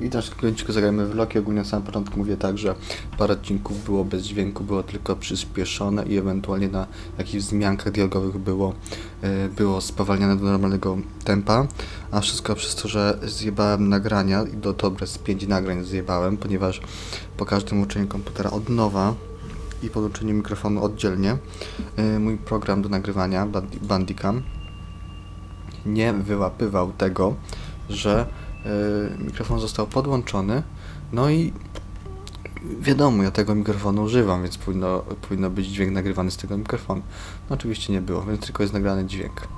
I też kończyku zagrajmy w. Ogólnie na samym początku mówię tak, że parę odcinków było bez dźwięku, było tylko przyspieszone i ewentualnie na jakichś wzmiankach dialogowych było, e, było spowalniane do normalnego tempa. A wszystko przez to, że zjebałem nagrania i do dobre z 5 nagrań zjebałem, ponieważ po każdym uczeniu komputera od nowa i podłączeniu mikrofonu oddzielnie e, mój program do nagrywania Bandi- Bandicam nie wyłapywał tego, że mikrofon został podłączony. No i wiadomo, ja tego mikrofonu używam, więc powinno, powinno być dźwięk nagrywany z tego mikrofonu. No oczywiście nie było, więc tylko jest nagrany dźwięk.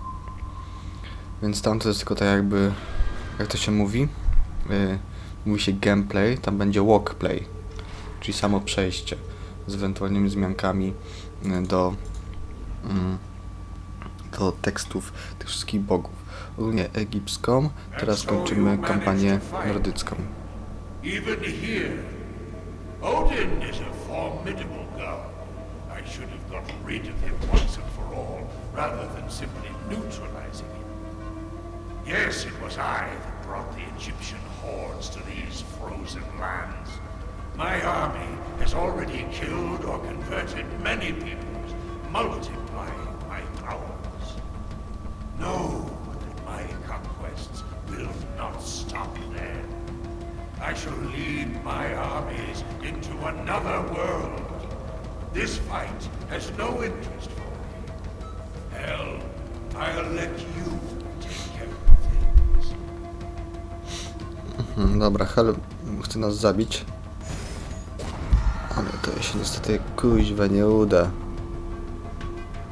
Więc tam to jest tylko tak jakby, jak to się mówi? Y, mówi się gameplay, tam będzie walkplay, czyli samo przejście z ewentualnymi zmiankami y, do, mm, do tekstów tych wszystkich bogów. Ogólnie egipską, teraz kończymy kampanię nordycką. Even here, Odin is a formidable god. I should have got rid of him once and for all, rather than simply neutralizing him. Yes, it was I that brought the Egyptian hordes to these frozen lands. My army has already killed or converted many peoples, powers. Know that my conquests will not stop there. I shall lead my armies into another world. This fight has no interest for me. Hell, I'll let you take care of things. Hmm, dobra, Hel chce nas zabić. Ale to się niestety kuźwa nie uda.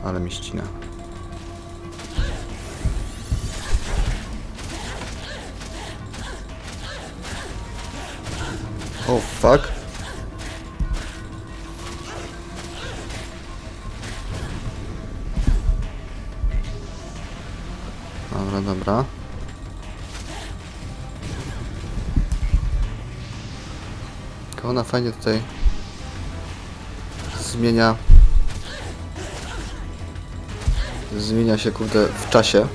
Ale mi ścina. O oh, fuck. Dobra, dobra. Jak ona fajnie tutaj zmienia zmienia się kurde w czasie.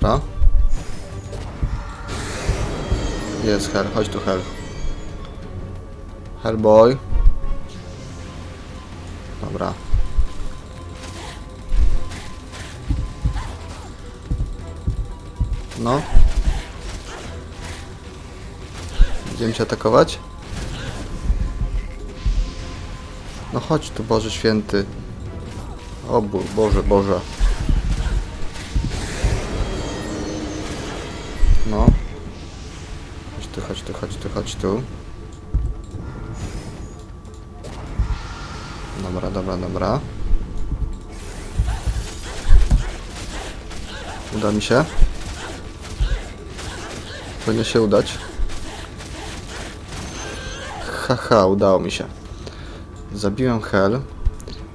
Dobra. Jest Hel, chodź tu Hel. Hellboy. Dobra. No. Będziemy cię atakować? No chodź tu, Boże Święty. O Bo- Boże, Boże. No. Chodź tu, chodź tu, chodź tu, chodź tu. Dobra, dobra, dobra. Uda mi się. Powinno się udać. Haha, udało mi się. Zabiłem Hel,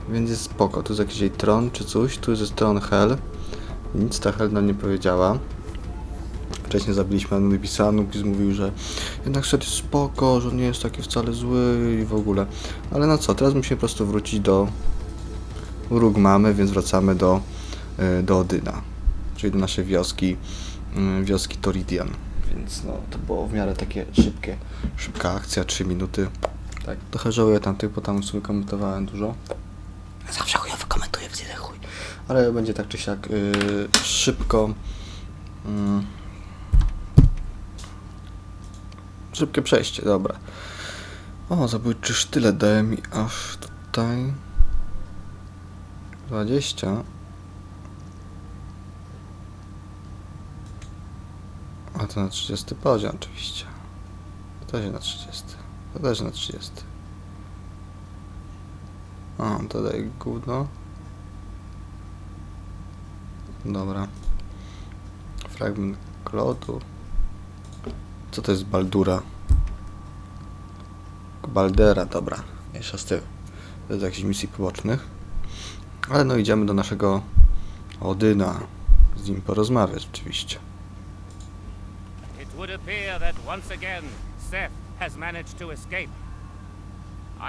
więc jest spoko. Tu jest jakiś jej tron czy coś. Tu jest tron Hel. Nic ta Hel nam nie powiedziała. Wcześniej zabiliśmy Anubisa, Anubis mówił, że jednak set jest spoko, że nie jest taki wcale zły i w ogóle. Ale no co, teraz musimy po prostu wrócić do róg mamy, więc wracamy do, y, do Odyna, czyli do naszej wioski, y, wioski Toridian. Więc no, to było w miarę takie szybkie, szybka akcja, 3 minuty. Tak, trochę żałuję tamtych, bo tam sobie komentowałem dużo. Zawsze chujowo komentuję, jeden chuj. Ale będzie tak czy siak y, szybko. mm, Szybkie przejście, dobra. O, zabójczy sztylet daje mi aż tutaj 20. A to na 30 poziom oczywiście. To też na 30. To też na 30. O, to daje gówno. Dobra. Fragment klodu. Co to jest Baldura? Baldera, dobra. Jeszcze z. To jest jakichś misji pobocznych. Ale no idziemy do naszego Odyna. Z nim porozmawiać oczywiście. It would appear that once again, Seth has managed to escape.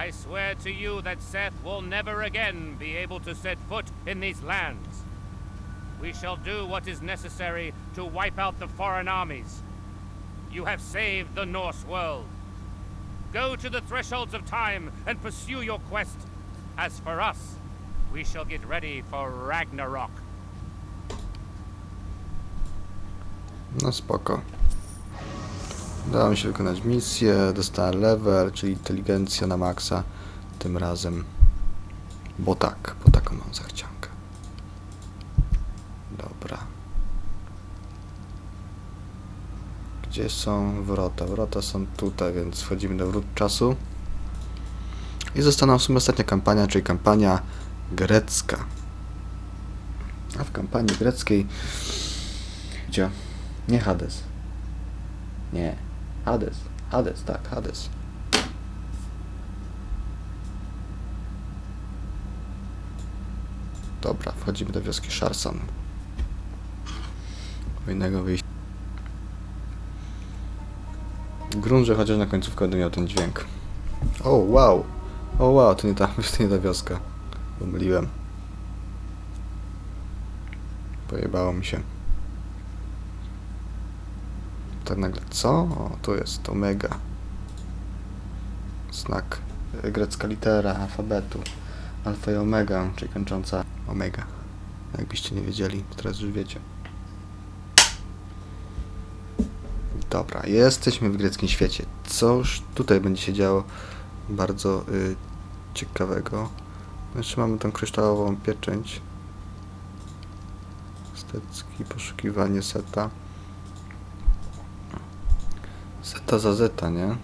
I swear to you that Seth will never again be able to set foot in these lands. We shall do what is necessary to wipe out the foreign armies. You have saved the Norse world. Go to the thresholds of time and pursue your quest. As for us, we shall get ready for Ragnarok. No spoko. Udało mi się wykonać misję, dostałem level, czyli inteligencja na maksa tym razem. Bo tak, bo taką mam zachciankę. Dobra. Gdzie są wrota? Wrota są tutaj, więc wchodzimy do wrót czasu. I zostaną w sumie ostatnia kampania, czyli kampania grecka. A w kampanii greckiej... Gdzie? Nie Hades. Nie. Hades. Hades, tak, Hades. Dobra, wchodzimy do wioski Sharsan. Innego wyjścia. Grunt, że chociaż na końcówkę będę miał ten dźwięk. O, wow! O, wow, to nie ta, to nie ta wioska. Pomyliłem. Pojebało mi się. Tak nagle, co? O, tu jest omega. Znak, y, grecka litera alfabetu. Alfa i omega, czyli kończąca omega. Jakbyście nie wiedzieli, teraz już wiecie. Dobra, jesteśmy w greckim świecie. Co już tutaj będzie się działo bardzo y, ciekawego? Jeszcze mamy tą kryształową pieczęć. Stecki, poszukiwanie seta. Zeta za zeta, nie?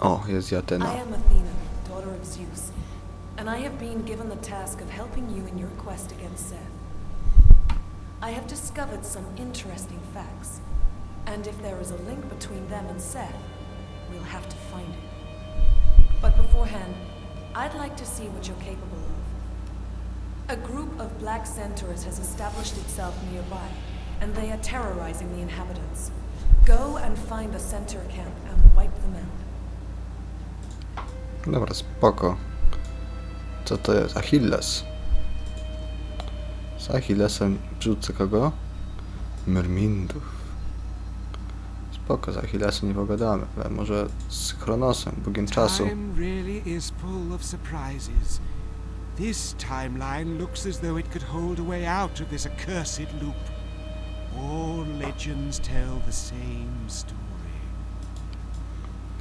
O, jest I Jatena. am Athena, daughter Zeus, and I have been given the task of helping you in your quest against Seth. I have discovered some interesting facts, and if there is a link between them and Seth, we'll have to find it. But beforehand, I'd like to see what you're capable of. A group of black centaurs has established itself nearby, and they are terrorizing the inhabitants. Go and find the centaur camp and wipe them out. Dobra, spoko. Co to jest? Achilles. Z Achillesem rzucę kogo? Myrmindów. Spoko, z Achillesem nie pogadamy, ale może z Chronosem, bogiem czasu. This timeline looks as though it could hold a way out of this accursed loop. All legends tell the same story.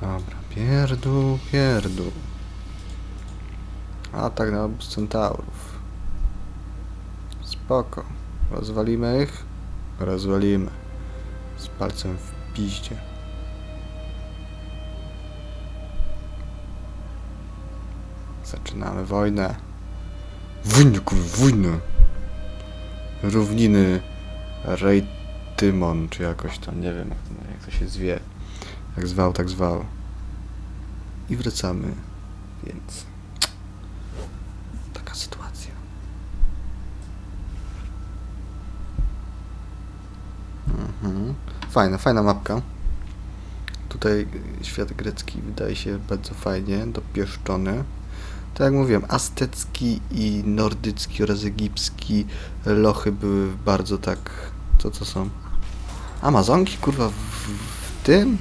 Dobra, pierdół, pierdół. Atak na obóz centaurów. Spoko. Rozwalimy ich? Rozwalimy. Z palcem w piździe. Zaczynamy wojnę. Wojnę, wojnę. Równiny Rejtymon, czy jakoś tam, nie wiem jak, jak to się zwie. Jak zwał, tak zwał. I wracamy, więc Fajna, fajna mapka. Tutaj świat grecki wydaje się bardzo fajnie dopieszczony. Tak jak mówiłem, aztecki i nordycki oraz egipski lochy były bardzo tak... Co to są? Amazonki, kurwa, w, w tym?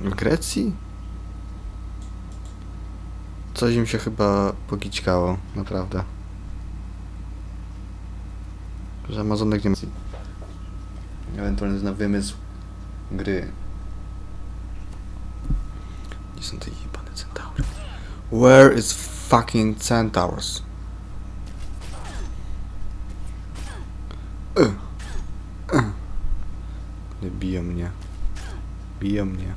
W Grecji? Coś im się chyba pogićkało, naprawdę. Że Amazonek nie ma. Ewentualnie zna wymysł gry. Gdzie są te jebane centaury? Where is fucking centaurs? Ugh. Nie Biją mnie. Biją mnie.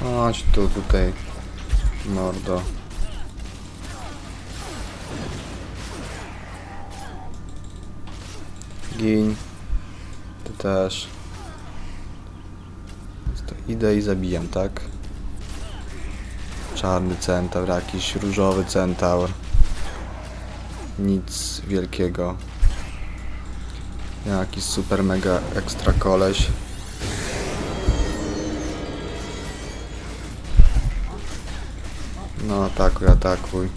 Chodź tu, tutaj, mordo. Gin. Ty też. To idę i zabijam, tak? Czarny centaur, jakiś różowy centaur. Nic wielkiego. Jakiś super mega ekstra koleś. No atakuj, atakuj.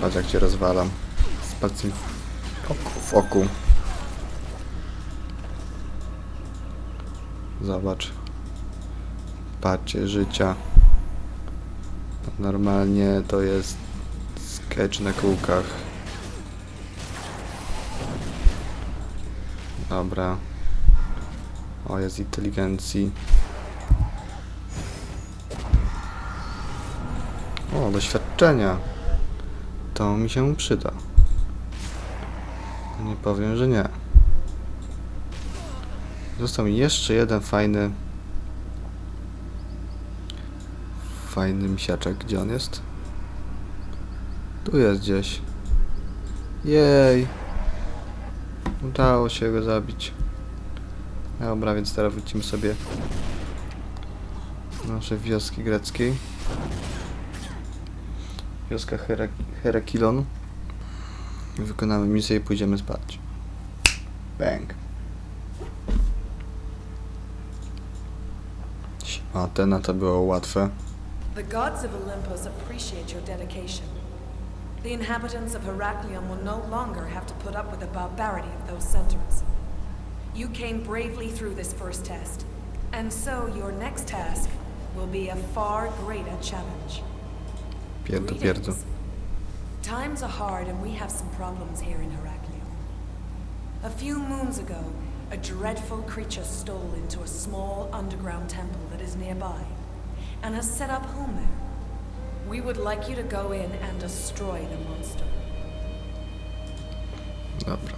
Patrz jak cię rozwalam. Palcem oku. Zobacz. Patrzcie życia. Normalnie to jest sketch na kółkach. Dobra. O, jest inteligencji. O, doświadczenia. To mi się przyda. Powiem, że nie. Został mi jeszcze jeden fajny fajny misiaczek. Gdzie on jest? Tu jest gdzieś. Jej! Udało się go zabić. Dobra, więc teraz wrócimy sobie do naszej wioski greckiej. Wioska Herak Herakilon. Wykonamy misję i pójdziemy spać. Bang. Atena to było łatwe. The gods of Olympus appreciate your dedication. The inhabitants of Heraklion will no longer have to put up with the barbarity of those centaurs. You came bravely through this first test, and so your next task will be a far greater challenge. Pierdu, pierdu. Times are hard and we have some problems here in Heraklion. A few moons ago, a dreadful creature stole into a small underground temple that is nearby and has set up home there. We would like you to go in and destroy the monster. Dobra.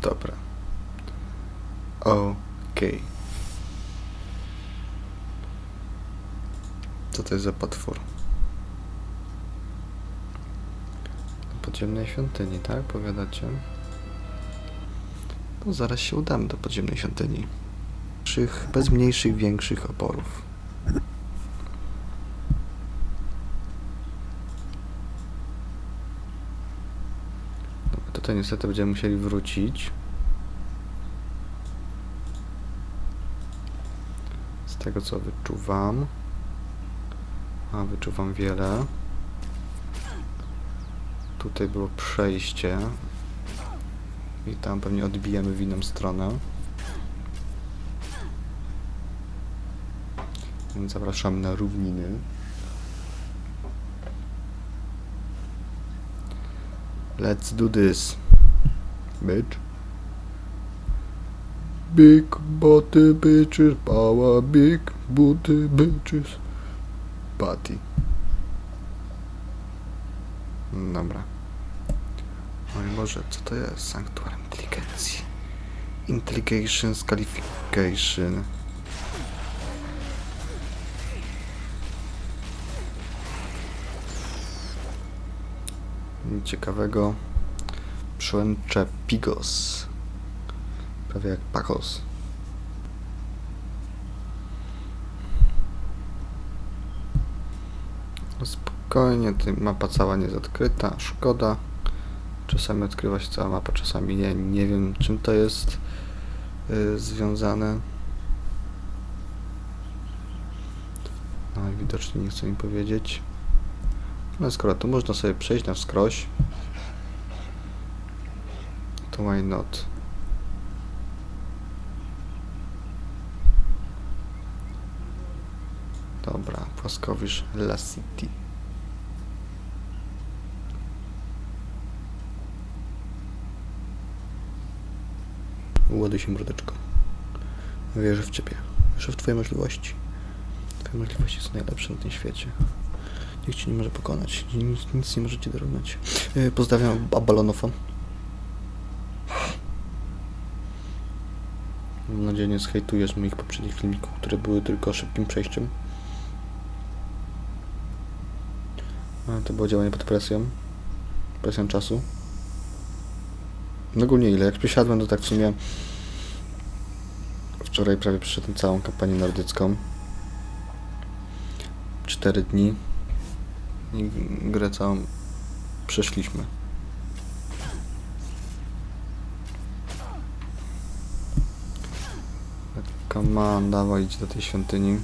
Dobra. Okej. Co to jest za potwór? Podziemnej świątyni, tak? Powiadacie? No zaraz się udamy do podziemnej świątyni. Bez mniejszych, większych oporów. Dobra, tutaj niestety będziemy musieli wrócić. Z tego co wyczuwam. A, wyczuwam wiele. Tutaj było przejście. I tam pewnie odbijemy w inną stronę. Więc zapraszamy na równiny. Let's do this. Bitch. Big booty bitches, power big booty bitches. Patty. Dobra. Oj Boże, co to jest? Sanktuarium inteligencji. Intelligation Scalification. Nic ciekawego. Przełęcze Pigos. Prawie jak Pachos. No Spokojnie, mapa cała nie jest odkryta. Szkoda. Czasami odkrywa się cała mapa, czasami nie. Nie wiem czym to jest y, związane. No i widocznie nie chce mi powiedzieć. No skoro tu można sobie przejść na wskroś, to why not? Dobra, płaskowyż La City. Ładuj się mordeczko. Wierzę w Ciebie. Wierzę w Twoje możliwości. Twoje możliwości są najlepsze na tym świecie. Nikt Cię nie może pokonać. Nic, nic nie możecie dorównać. Yy, pozdrawiam Abalonofon. Mam nadzieję, nie zhejtujesz moich poprzednich filmików, które były tylko szybkim przejściem. A, to było działanie pod presją. Presją czasu. No ogólnie ile? Jak przysiadłem, to tak w sumie wczoraj prawie przeszedłem całą kampanię nordycką. 4 dni i grę całą przeszliśmy. Come on, dawaj, idź do tej świątyni.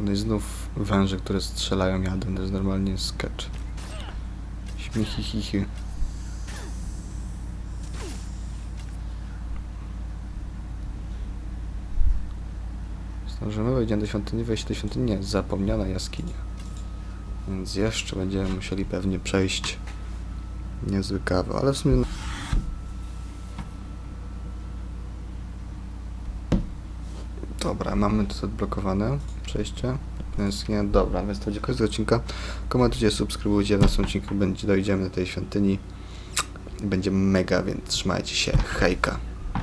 No i znów węże, które strzelają jadem, to jest normalnie sketch. Śmichi, chichi. Zdążymy, wejdziemy do świątyni, wejść do świątyni, nie, zapomniana jaskinia. Więc jeszcze będziemy musieli pewnie przejść niezły kawał, ale w sumie... Dobra, mamy to odblokowane przejście. Więc nie, dobra, więc to dziękuję za odcinka. Komentujcie, subskrybujcie, w następnym odcinku będzie, dojdziemy do tej świątyni. Będzie mega, więc trzymajcie się. Hejka.